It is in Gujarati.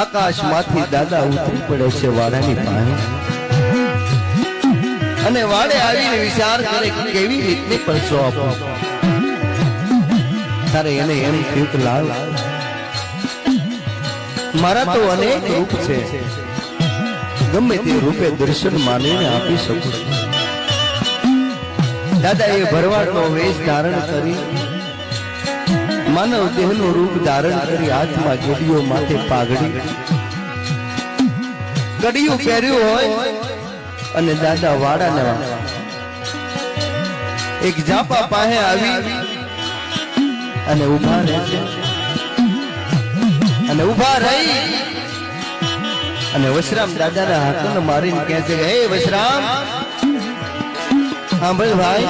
આકાશમાંથી દાદા ઉતરી પડે છે વાડાની પાસે. અને વાડે આવીને વિચાર કરે કેવી રીતે પરસો આપો. તારે એને એમ થયું કે, લાલ, મારા તો અનેક રૂપ છે. ગમે તે રૂપે દર્શન માનીને આપી શકું દાદા એ ભરવાડનો વેશ ધારણ કરી માનવ દેહનું રૂપ ધારણ કરી હાથમાં ગડીઓ માથે પાઘડી. ગડિયું પહેર્યું હોય અને દાદા વાડાના એક જાપા પાસે આવી અને ઊભા રહે અને ઊભા રહી અને વશરામ દાદાના હાથને મારીને કહે છે કે, હે વશરામ, સાંભળ ભાઈ